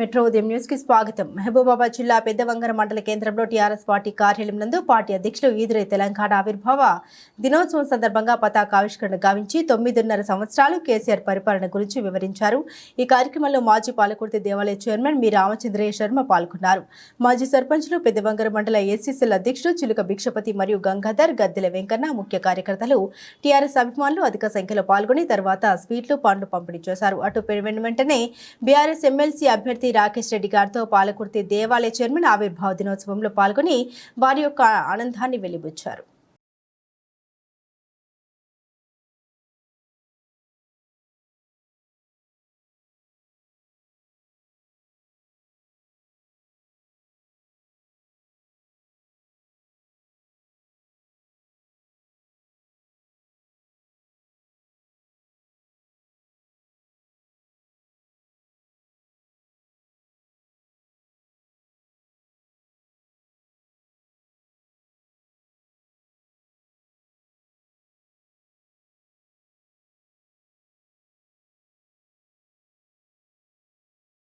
Metro ఉదయం న్యూస్కి స్వాగతం. మహబూబాబాద్ జిల్లా పెద్దవంగర మండల కేంద్రంలో టీఆర్ఎస్ పార్టీ కార్యాలయం నందు పార్టీ అధ్యక్షులు ఈదురే తెలంగాణ ఆవిర్భావ దినోత్సవం సందర్భంగా పతాక ఆవిష్కరణ గావించి తొమ్మిదిన్నర సంవత్సరాలు కేసీఆర్ పరిపాలన గురించి వివరించారు. ఈ కార్యక్రమంలో మాజీ పాలకుర్తి దేవాలయ చైర్మన్ మీ రామచంద్రయ్య శర్మ పాల్గొన్నారు. మాజీ సర్పంచ్లు పెద్దవంగర మండల ఏసీసీల అధ్యక్షుడు చిలుక భిక్షపతి మరియు గంగాధర్ గద్దెల వెంకన్న ముఖ్య కార్యకర్తలు టీఆర్ఎస్ అభిమానులు అధిక సంఖ్యలో పాల్గొని తర్వాత స్వీట్లు పండ్లు పంపిణీ చేశారు. అటు పెరిగిన వెంటనే బీఆర్ఎస్ ఎమ్మెల్సీ అభ్యర్థి రాకేష్ రెడ్డి గారితో పాలకుర్తి దేవాలయ చైర్మన్ ఆవిర్భావ దినోత్సవంలో పాల్గొని వారి యొక్క ఆనందాన్ని వెలిబుచ్చారు.